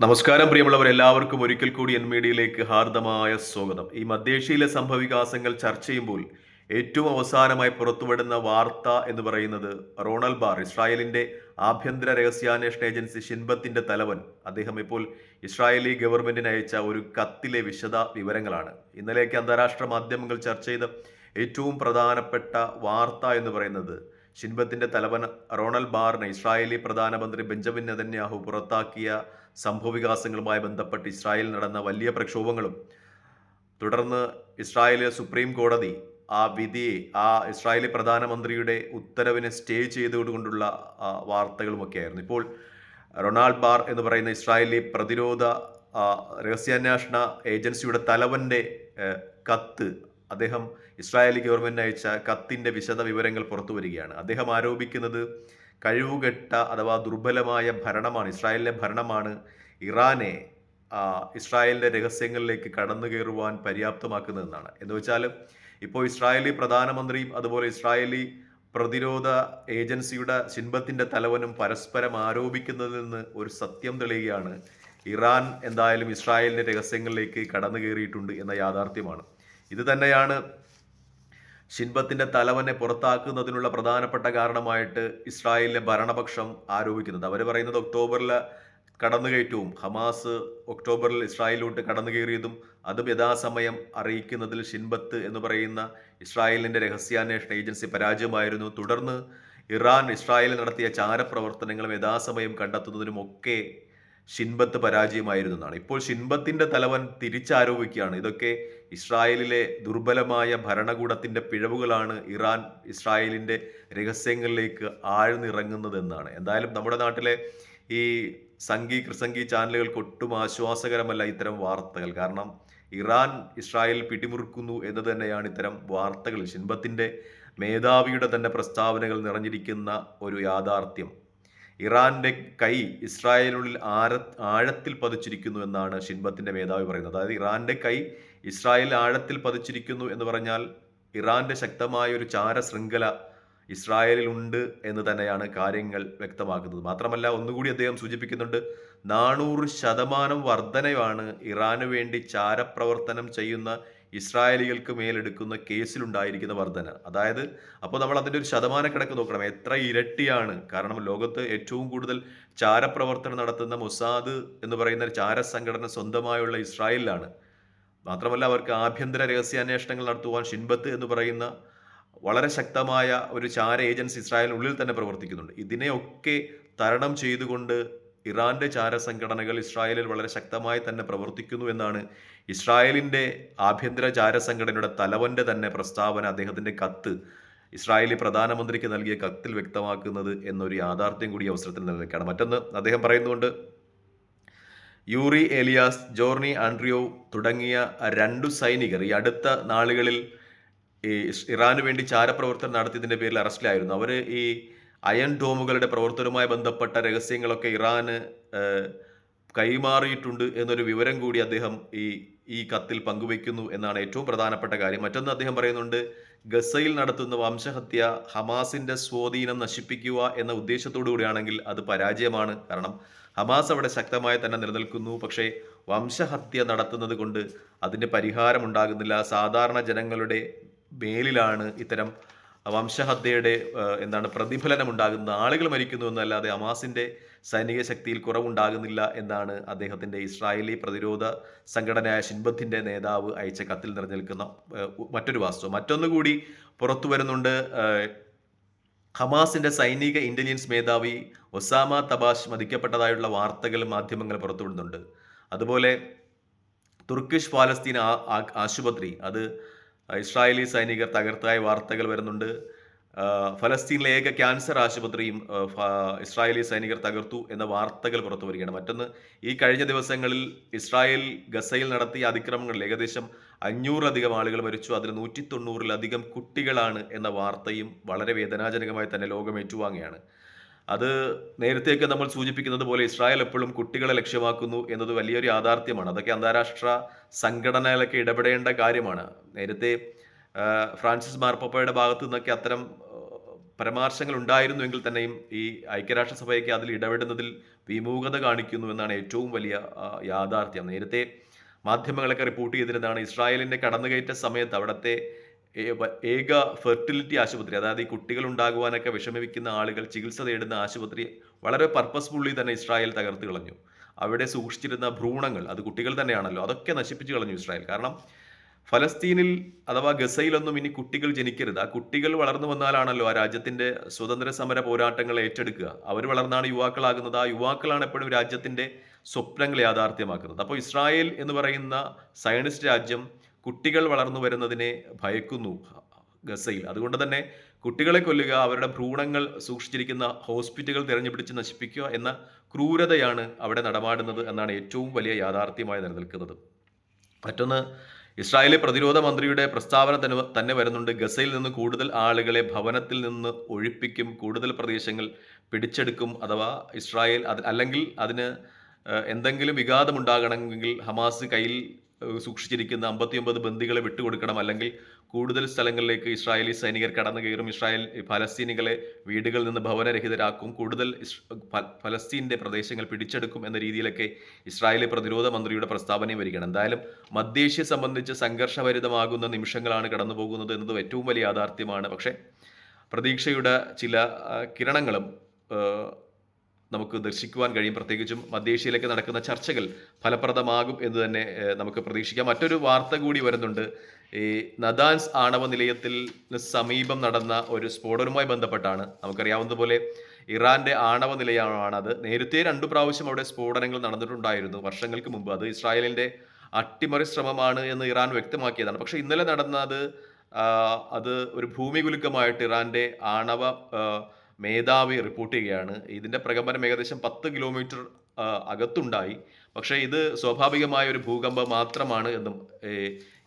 നമസ്കാരം പ്രിയമുള്ളവർ എല്ലാവർക്കും ഒരിക്കൽ കൂടി എൻ മീഡിയയിലേക്ക് ഹാർദമായ സ്വാഗതം. ഈ മധ്യേഷ്യയിലെ സംഭവവികാസങ്ങൾ ചർച്ച ചെയ്യുമ്പോൾ ഏറ്റവും അവസാനമായി പുറത്തുവിടുന്ന വാർത്ത എന്ന് പറയുന്നത് റോണൽ ബാർ ഇസ്രായേലിന്റെ ആഭ്യന്തര രഹസ്യാന്വേഷണ ഏജൻസി ഷിൻബത്തിന്റെ തലവൻ. അദ്ദേഹം ഇപ്പോൾ ഇസ്രായേലി ഗവൺമെന്റിന് അയച്ച ഒരു കത്തിലെ വിശദ വിവരങ്ങളാണ്. ഇന്നലേക്ക് അന്താരാഷ്ട്ര മാധ്യമങ്ങൾ ചർച്ച ചെയ്ത ഏറ്റവും പ്രധാനപ്പെട്ട വാർത്ത എന്ന് പറയുന്നത് ഷിൻബത്തിന്റെ തലവൻ റോണൽഡ് ബാറിനെ ഇസ്രായേലി പ്രധാനമന്ത്രി ബെഞ്ചമിൻ നെതന്യാഹു പുറത്താക്കിയ സംഭവവികാസങ്ങളുമായി ബന്ധപ്പെട്ട് ഇസ്രായേലിൽ നടന്ന വലിയ പ്രക്ഷോഭങ്ങളും തുടർന്ന് ഇസ്രായേലിലെ സുപ്രീം കോടതി ആ വിധിയെ ആ ഇസ്രായേലി പ്രധാനമന്ത്രിയുടെ ഉത്തരവിനെ സ്റ്റേ ചെയ്തുകൊണ്ടുള്ള വാർത്തകളുമൊക്കെയായിരുന്നു. ഇപ്പോൾ റൊണാൾഡ് ബാർ എന്ന് പറയുന്ന ഇസ്രായേലി പ്രതിരോധ രഹസ്യാന്വേഷണ ഏജൻസിയുടെ തലവന്റെ കത്ത് അദ്ദേഹം ഇസ്രായേലി ഗവൺമെന്റ് അയച്ച കത്തിന്റെ വിശദ വിവരങ്ങൾ പുറത്തു വരികയാണ്. അദ്ദേഹം ആരോപിക്കുന്നത് കഴിവുകെട്ട അഥവാ ദുർബലമായ ഭരണമാണ് ഇസ്രായേലിലെ ഭരണമാണ് ഇറാനെ ഇസ്രായേലിന്റെ രഹസ്യങ്ങളിലേക്ക് കടന്നു കയറുവാൻ പര്യാപ്തമാക്കുന്നതെന്നാണ്. എന്ന് വെച്ചാൽ ഇപ്പോൾ ഇസ്രായേലി പ്രധാനമന്ത്രിയും അതുപോലെ ഇസ്രായേലി പ്രതിരോധ ഏജൻസിയുടെ ശിൻബത്തിന്റെ തലവനും പരസ്പരം ആരോപിക്കുന്നതിൽ നിന്ന് ഒരു സത്യം തെളിയുകയാണ്. ഇറാൻ എന്തായാലും ഇസ്രായേലിന്റെ രഹസ്യങ്ങളിലേക്ക് കടന്നു കയറിയിട്ടുണ്ട് എന്ന യാഥാർത്ഥ്യമാണ്. ഇത് തന്നെയാണ് ഷിൻബത്തിന്റെ തലവനെ പുറത്താക്കുന്നതിനുള്ള പ്രധാനപ്പെട്ട കാരണമായിട്ട് ഇസ്രായേലിലെ ഭരണപക്ഷം ആരോപിക്കുന്നത്. അവർ പറയുന്നത് ഒക്ടോബറിലെ കടന്നുകയറ്റവും ഹമാസ് ഒക്ടോബറിൽ ഇസ്രായേലിലോട്ട് കടന്നു കയറിയതും അതും യഥാസമയം അറിയിക്കുന്നതിൽ ഷിൻബത്ത് എന്ന് പറയുന്ന ഇസ്രായേലിന്റെ രഹസ്യാന്വേഷണ ഏജൻസി പരാജയമായിരുന്നു. തുടർന്ന് ഇറാൻ ഇസ്രായേലിൽ നടത്തിയ ചാരപ്രവർത്തനങ്ങളും യഥാസമയം കണ്ടെത്തുന്നതിനുമൊക്കെ ഷിൻബത്ത് പരാജയമായിരുന്നു എന്നാണ് ഇപ്പോൾ ഷിൻബത്തിന്റെ തലവൻ തിരിച്ചാരോപിക്കുകയാണ്. ഇതൊക്കെ ഇസ്രായേലിലെ ദുർബലമായ ഭരണകൂടത്തിന്റെ പിഴവുകളാണ് ഇറാൻ ഇസ്രായേലിന്റെ രഹസ്യങ്ങളിലേക്ക് ആഴ്ന്നിറങ്ങുന്നതെന്നാണ്. എന്തായാലും നമ്മുടെ നാട്ടിലെ ഈ സംഘി കൃസംഗി ചാനലുകൾക്ക് ഒട്ടും ആശ്വാസകരമല്ല ഇത്തരം വാർത്തകൾ. കാരണം ഇറാൻ ഇസ്രായേൽ പിടിമുറുക്കുന്നു എന്ന് തന്നെയാണ് ഇത്തരം വാർത്തകൾ. ഷിൻബത്തിന്റെ മേധാവിയുടെ തന്നെ പ്രസ്താവനകൾ നിറഞ്ഞിരിക്കുന്ന ഒരു യാഥാർത്ഥ്യം. ഇറാന്റെ കൈ ഇസ്രായേലിനുള്ളിൽ ആര ആഴത്തിൽ പതിച്ചിരിക്കുന്നു എന്നാണ് ഷിൻബത്തിന്റെ മേധാവി പറയുന്നത്. അതായത് ഇറാന്റെ കൈ ഇസ്രായേൽ ആഴത്തിൽ പതിച്ചിരിക്കുന്നു എന്ന് പറഞ്ഞാൽ ഇറാന്റെ ശക്തമായ ഒരു ചാര ശൃംഖല ഇസ്രായേലിൽ ഉണ്ട് എന്ന് തന്നെയാണ് കാര്യങ്ങൾ വ്യക്തമാക്കുന്നത്. മാത്രമല്ല ഒന്നുകൂടി അദ്ദേഹം സൂചിപ്പിക്കുന്നുണ്ട് നാനൂറ് ശതമാനം വർധനയാണ് ഇറാന് വേണ്ടി ചാരപ്രവർത്തനം ചെയ്യുന്ന ഇസ്രായേലികൾക്ക് മേലെടുക്കുന്ന കേസിലുണ്ടായിരിക്കുന്ന വർധന. അതായത് അപ്പോൾ നമ്മൾ അതിന്റെ ഒരു ശതമാനക്കണക്ക് നോക്കണം. എത്ര ഇരട്ടിയാണ്. കാരണം ലോകത്ത് ഏറ്റവും കൂടുതൽ ചാരപ്രവർത്തനം നടത്തുന്ന മൊസാദ് എന്ന് പറയുന്ന ചാര സംഘടന സ്വന്തമായുള്ള ഇസ്രായേലിലാണ്. മാത്രമല്ല അവർക്ക് ആഭ്യന്തര രഹസ്യാന്വേഷണങ്ങൾ നടത്തുവാൻ ഷിൻബത്ത് എന്ന് പറയുന്ന വളരെ ശക്തമായ ഒരു ചാര ഏജൻസി ഇസ്രായേലിനുള്ളിൽ തന്നെ പ്രവർത്തിക്കുന്നുണ്ട്. ഇതിനെയൊക്കെ തരണം ചെയ്തുകൊണ്ട് ഇറാന്റെ ചാര സംഘടനകൾ ഇസ്രായേലിൽ വളരെ ശക്തമായി തന്നെ പ്രവർത്തിക്കുന്നു എന്നാണ് ഇസ്രായേലിന്റെ ആഭ്യന്തര ചാര സംഘടനയുടെ തലവന്റെ തന്നെ പ്രസ്താവന അദ്ദേഹത്തിന്റെ കത്ത് ഇസ്രായേലി പ്രധാനമന്ത്രിക്ക് നൽകിയ കത്തിൽ വ്യക്തമാക്കുന്നത് എന്നൊരു യാഥാർത്ഥ്യം കൂടി അവസരത്തിൽ നിലനിൽക്കുകയാണ്. മറ്റൊന്ന് അദ്ദേഹം പറയുന്നുണ്ട് യൂറി ഏലിയാസ് ജോർണി ആൻഡ്രിയോ തുടങ്ങിയ രണ്ടു സൈനികർ ഈ അടുത്ത നാളുകളിൽ ഈ ഇറാന് വേണ്ടി ചാരപ്രവർത്തനം നടത്തിയതിന്റെ പേരിൽ അറസ്റ്റിലായിരുന്നു. അവർ ഈ അയൺ ഡോമുകളുടെ പ്രവർത്തനവുമായി ബന്ധപ്പെട്ട രഹസ്യങ്ങളൊക്കെ ഇറാന് കൈമാറിയിട്ടുണ്ട് എന്നൊരു വിവരം കൂടി അദ്ദേഹം ഈ ഈ കത്തിൽ പങ്കുവയ്ക്കുന്നു എന്നാണ് ഏറ്റവും പ്രധാനപ്പെട്ട കാര്യം. മറ്റൊന്ന് അദ്ദേഹം പറയുന്നുണ്ട് ഗസയിൽ നടത്തുന്ന വംശഹത്യ ഹമാസിന്റെ സ്വാധീനം നശിപ്പിക്കുക എന്ന ഉദ്ദേശത്തോടു കൂടിയാണെങ്കിൽ അത് പരാജയമാണ്. കാരണം ഹമാസ് അവിടെ ശക്തമായി തന്നെ നിലനിൽക്കുന്നു. പക്ഷേ വംശഹത്യ നടത്തുന്നത് കൊണ്ട് അതിന്റെ പരിഹാരം ഉണ്ടാകുന്നില്ല സാധാരണ ജനങ്ങളുടെ മേലിലാണ് ഇത്തരം വംശഹത്യയുടെ എന്താണ് പ്രതിഫലനം ഉണ്ടാകുന്നത് ആളുകൾ മരിക്കുന്നു എന്നല്ലാതെ ഹമാസിന്റെ സൈനിക ശക്തിയിൽ കുറവുണ്ടാകുന്നില്ല എന്നാണ് അദ്ദേഹത്തിന്റെ ഇസ്രായേലി പ്രതിരോധ സംഘടനയായ ഷിൻബത്തിന്റെ നേതാവ് അയച്ച കത്തിൽ നിറഞ്ഞു മറ്റൊരു വാസ്തവം. മറ്റൊന്നുകൂടി പുറത്തു വരുന്നുണ്ട് ഹമാസിന്റെ സൈനിക ഇന്റലിജൻസ് മേധാവി ഒസാമ തബാഷ് മതിക്കപ്പെട്ടതായുള്ള വാർത്തകൾ മാധ്യമങ്ങൾ പുറത്തുവിടുന്നുണ്ട് അതുപോലെ തുർക്കിഷ് പാലസ്തീൻ ആശുപത്രി അത് ഇസ്രായേലി സൈനികർ തകർത്തായ വാർത്തകൾ വരുന്നുണ്ട്. ഫലസ്തീനിലെ ഏക ക്യാൻസർ ആശുപത്രിയും ഇസ്രായേലി സൈനികർ തകർത്തു എന്ന വാർത്തകൾ പുറത്തു വരികയാണ്. മറ്റൊന്ന് ഈ കഴിഞ്ഞ ദിവസങ്ങളിൽ ഇസ്രായേൽ ഗസയിൽ നടത്തിയ അതിക്രമങ്ങളിൽ ഏകദേശം അഞ്ഞൂറിലധികം ആളുകൾ മരിച്ചു. അതിൽ നൂറ്റി തൊണ്ണൂറിലധികം കുട്ടികളാണ് എന്ന വാർത്തയും വളരെ വേദനാജനകമായി തന്നെ ലോകം ഏറ്റുവാങ്ങുകയാണ് അത് നേരത്തെയൊക്കെ നമ്മൾ സൂചിപ്പിക്കുന്നത് പോലെ ഇസ്രായേൽ എപ്പോഴും കുട്ടികളെ ലക്ഷ്യമാക്കുന്നു എന്നത് വലിയൊരു യാഥാർത്ഥ്യമാണ്. അതൊക്കെ അന്താരാഷ്ട്ര സംഘടനകളൊക്കെ ഇടപെടേണ്ട കാര്യമാണ്. നേരത്തെ ഫ്രാൻസിസ് മാർപ്പപ്പയുടെ ഭാഗത്തു നിന്നൊക്കെ അത്തരം പരാമർശങ്ങൾ ഉണ്ടായിരുന്നുവെങ്കിൽ തന്നെയും ഈ ഐക്യരാഷ്ട്രസഭയൊക്കെ അതിൽ ഇടപെടുന്നതിൽ വിമുഖത കാണിക്കുന്നു എന്നാണ് ഏറ്റവും വലിയ യാഥാർത്ഥ്യം. നേരത്തെ മാധ്യമങ്ങളൊക്കെ റിപ്പോർട്ട് ചെയ്തിരുന്നതാണ് ഇസ്രായേലിന്റെ കടന്നുകയറ്റ സമയത്ത് അവിടുത്തെ ഏക ഫെർട്ടിലിറ്റി ആശുപത്രി അതായത് ഈ കുട്ടികൾ ഉണ്ടാകുവാനൊക്കെ വിഷമിക്കുന്ന ആളുകൾ ചികിത്സ തേടുന്ന ആശുപത്രി വളരെ പർപ്പസ്ഫുള്ളി തന്നെ ഇസ്രായേൽ തകർത്ത് കളഞ്ഞു. അവിടെ സൂക്ഷിച്ചിരുന്ന ഭ്രൂണങ്ങൾ അത് കുട്ടികൾ തന്നെയാണല്ലോ അതൊക്കെ നശിപ്പിച്ചു കളഞ്ഞു ഇസ്രായേൽ. കാരണം ഫലസ്തീനിൽ അഥവാ ഗസയിലൊന്നും ഇനി കുട്ടികൾ ജനിക്കരുത്. ആ കുട്ടികൾ വളർന്നു വന്നാലാണല്ലോ ആ രാജ്യത്തിന്റെ സ്വതന്ത്ര സമര പോരാട്ടങ്ങൾ ഏറ്റെടുക്കുക. അവർ വളർന്നാണ് യുവാക്കളാകുന്നത്. ആ യുവാക്കളാണ് എപ്പോഴും രാജ്യത്തിന്റെ സ്വപ്നങ്ങൾ യാഥാർത്ഥ്യമാക്കുന്നത്. അപ്പോൾ ഇസ്രായേൽ എന്ന് പറയുന്ന സയനിസ്റ്റ് രാജ്യം കുട്ടികൾ വളർന്നു വരുന്നതിനെ ഭയക്കുന്നു ഗസയിൽ. അതുകൊണ്ട് തന്നെ കുട്ടികളെ കൊല്ലുക അവരുടെ ഭ്രൂണങ്ങൾ സൂക്ഷിച്ചിരിക്കുന്ന ഹോസ്പിറ്റലുകൾ തിരഞ്ഞുപിടിച്ച് നശിപ്പിക്കുക എന്ന ക്രൂരതയാണ് അവിടെ നടമാടുന്നത് എന്നാണ് ഏറ്റവും വലിയ യാഥാർത്ഥ്യമായി നിലനിൽക്കുന്നത്. മറ്റൊന്ന് ഇസ്രായേലി പ്രതിരോധ മന്ത്രിയുടെ പ്രസ്താവന തന്നെ തന്നെ വരുന്നുണ്ട്. ഗസയിൽ നിന്ന് കൂടുതൽ ആളുകളെ ഭവനത്തിൽ നിന്ന് ഒഴിപ്പിക്കും കൂടുതൽ പ്രദേശങ്ങൾ പിടിച്ചെടുക്കും അഥവാ ഇസ്രായേൽ അത് അല്ലെങ്കിൽ അതിന് എന്തെങ്കിലും വിഘാതമുണ്ടാകണമെങ്കിൽ ഹമാസ് കയ്യിൽ സൂക്ഷിച്ചിരിക്കുന്ന അമ്പത്തിയൊമ്പത് ബന്ദികളെ വിട്ടുകൊടുക്കണം. അല്ലെങ്കിൽ കൂടുതൽ സ്ഥലങ്ങളിലേക്ക് ഇസ്രായേലി സൈനികർ കടന്നു കയറും ഇസ്രായേൽ ഫലസ്തീനികളെ വീടുകളിൽ നിന്ന് ഭവനരഹിതരാക്കും. കൂടുതൽ ഫലസ്തീന്റെ പ്രദേശങ്ങൾ പിടിച്ചെടുക്കും എന്ന രീതിയിലൊക്കെ ഇസ്രായേലി പ്രതിരോധ മന്ത്രിയുടെ പ്രസ്താവനയും വരികയാണ്. എന്തായാലും മധ്യേഷ്യ സംബന്ധിച്ച് സംഘർഷഭരിതമാകുന്ന നിമിഷങ്ങളാണ് കടന്നു പോകുന്നത് എന്നത് ഏറ്റവും വലിയ യാഥാർത്ഥ്യമാണ്. പക്ഷേ പ്രതീക്ഷയുടെ ചില കിരണങ്ങളും നമുക്ക് ദർശിക്കുവാൻ കഴിയും. പ്രത്യേകിച്ചും മധ്യേഷ്യയിലേക്ക് നടക്കുന്ന ചർച്ചകൾ ഫലപ്രദമാകും എന്ന് തന്നെ നമുക്ക് പ്രതീക്ഷിക്കാം. മറ്റൊരു വാർത്ത കൂടി വരുന്നുണ്ട്. ഈ നദാൻസ് ആണവ നിലയത്തിൽ സമീപം നടന്ന ഒരു സ്ഫോടനവുമായി ബന്ധപ്പെട്ടാണ്. നമുക്കറിയാവുന്നതുപോലെ ഇറാന്റെ ആണവ നിലയമാണത്. നേരത്തെ രണ്ടു പ്രാവശ്യം അവിടെ സ്ഫോടനങ്ങൾ നടന്നിട്ടുണ്ടായിരുന്നു. വർഷങ്ങൾക്ക് മുമ്പ്. അത് ഇസ്രായേലിന്റെ അട്ടിമറി ശ്രമമാണ് എന്ന് ഇറാൻ വ്യക്തമാക്കിയതാണ്. പക്ഷേ ഇന്നലെ നടന്നത് അത് ഒരു ഭൂമികുലുക്കമായിട്ട് ഇറാന്റെ ആണവ മേധാവി റിപ്പോർട്ട് ചെയ്യുകയാണ്. ഇതിന്റെ പ്രകമ്പനം ഏകദേശം പത്ത് കിലോമീറ്റർ അകത്തുണ്ടായി. പക്ഷേ ഇത് സ്വാഭാവികമായ ഒരു ഭൂകമ്പം മാത്രമാണ് എന്നും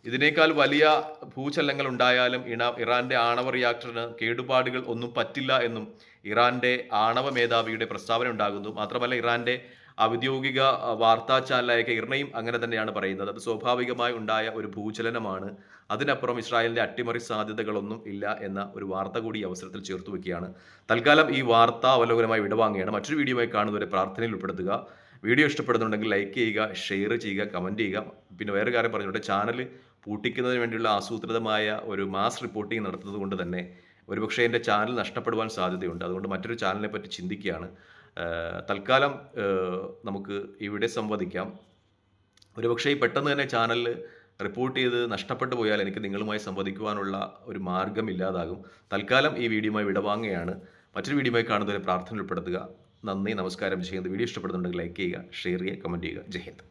ഇതിനേക്കാൾ വലിയ ഭൂചലനങ്ങൾ ഉണ്ടായാലും ഇണ ഇറാന്റെ ആണവ റിയാക്ടറിന് കേടുപാടുകൾ ഒന്നും പറ്റില്ല എന്നും ഇറാന്റെ ആണവ മേധാവിയുടെ പ്രസ്താവന ഉണ്ടാകുന്നു. മാത്രമല്ല ഇറാന്റെ ഔദ്യോഗിക വാർത്താ ചാനലായ ഇർണയും അങ്ങനെ തന്നെയാണ് പറയുന്നത്. അത് സ്വാഭാവികമായി ഉണ്ടായ ഒരു ഭൂചലനമാണ്. അതിനപ്പുറം ഇസ്രായേലിന്റെ അട്ടിമറി സാധ്യതകളൊന്നും ഇല്ല എന്ന ഒരു വാർത്ത കൂടി അവസരത്തിൽ ചേർത്ത് വയ്ക്കുകയാണ് തൽക്കാലം ഈ വാർത്ത അവലോകനമായി വിടവാങ്ങുകയാണ്. മറ്റൊരു വീഡിയോയുമായി കാണുന്നവരെ പ്രാർത്ഥനയിൽ ഉൾപ്പെടുത്തുക. വീഡിയോ ഇഷ്ടപ്പെടുന്നുണ്ടെങ്കിൽ ലൈക്ക് ചെയ്യുക ഷെയർ ചെയ്യുക കമന്റ് ചെയ്യുക. പിന്നെ വേറെ കാര്യം പറഞ്ഞോട്ടെ ചാനൽ പൂട്ടിക്കുന്നതിന് വേണ്ടിയുള്ള ആസൂത്രിതമായ ഒരു മാസ് റിപ്പോർട്ടിംഗ് നടത്തുന്നത് കൊണ്ട് തന്നെ ഒരുപക്ഷേ എന്റെ ചാനൽ നഷ്ടപ്പെടുവാൻ സാധ്യതയുണ്ട്. അതുകൊണ്ട് മറ്റൊരു ചാനലിനെ പറ്റി ചിന്തിക്കുകയാണ്. തൽക്കാലം നമുക്ക് ഇവിടെ സംവദിക്കാം. ഒരുപക്ഷെ ഈ പെട്ടെന്ന് തന്നെ ചാനലിൽ റിപ്പോർട്ട് ചെയ്ത് നഷ്ടപ്പെട്ടു പോയാൽ എനിക്ക് നിങ്ങളുമായി സംവദിക്കുവാനുള്ള ഒരു മാർഗം ഇല്ലാതാകും. തൽക്കാലം ഈ വീഡിയോയുമായി വിടവാങ്ങുകയാണ്. മറ്റൊരു വീഡിയോയുമായി കാണുന്നവരെ പ്രാർത്ഥന ഉൾപ്പെടുത്തുക. നന്ദി നമസ്കാരം. ജയ് വീഡിയോ ഇഷ്ടപ്പെടുന്നുണ്ടെങ്കിൽ ലൈക്ക് ചെയ്യുക ഷെയർ ചെയ്യുക കമന്റ് ചെയ്യുക. ജയ് ഹിന്ദ്.